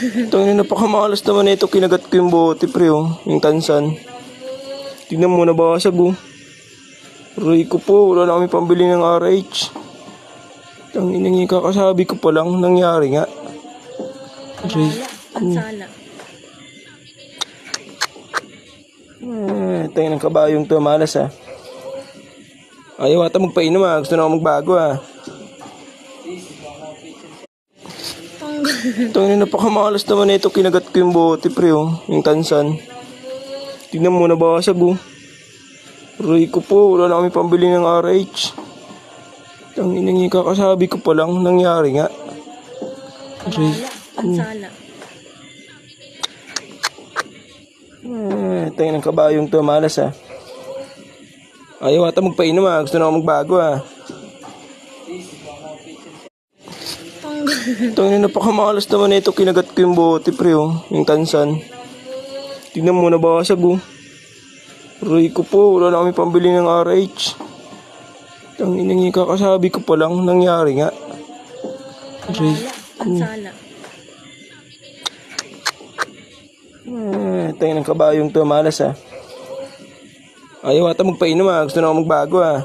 Tangin na napakamalas naman na ito. Kinagat ko yung bote, pre, oh. Yung tansan. Tingnan mo, nabasag, oh. Aray ko po, wala na kami pambili ng RH. Tangin na nga, kakasabi ko pa lang, nangyari nga. Aray. Ang sala. Eh, tangin ng kabayong to, malas, ah. Ayaw ata magpainom, ah. Gusto na ako magbago, ah. Tangin na napakamalas naman na ito. Kinagat ko yung bote, pre, oh. Yung tansan. Tingnan mo, nabasag, oh. Aray ko po, wala na kami pambili ng RH. Tangin na nga, kakasabi ko pa lang, nangyari nga. Aray. Sala. Eh, tangin ng kabayong to, malas, ah. Ayaw ata magpainom, ah. Gusto na ako magbago, ah. Tangin na napakamalas naman na ito. Kinagat ko yung bote, pre, oh. Yung tansan. Tingnan mo, nabasag, oh. Aray ko po, wala na kami pambili ng RH. Tangin nga, kakasabi ko pa lang, nangyari nga. Ang sala. Eh, tangin ng kabayong to, malas, ah. Ayaw ata magpainom, ah. Gusto na ako magbago, ah.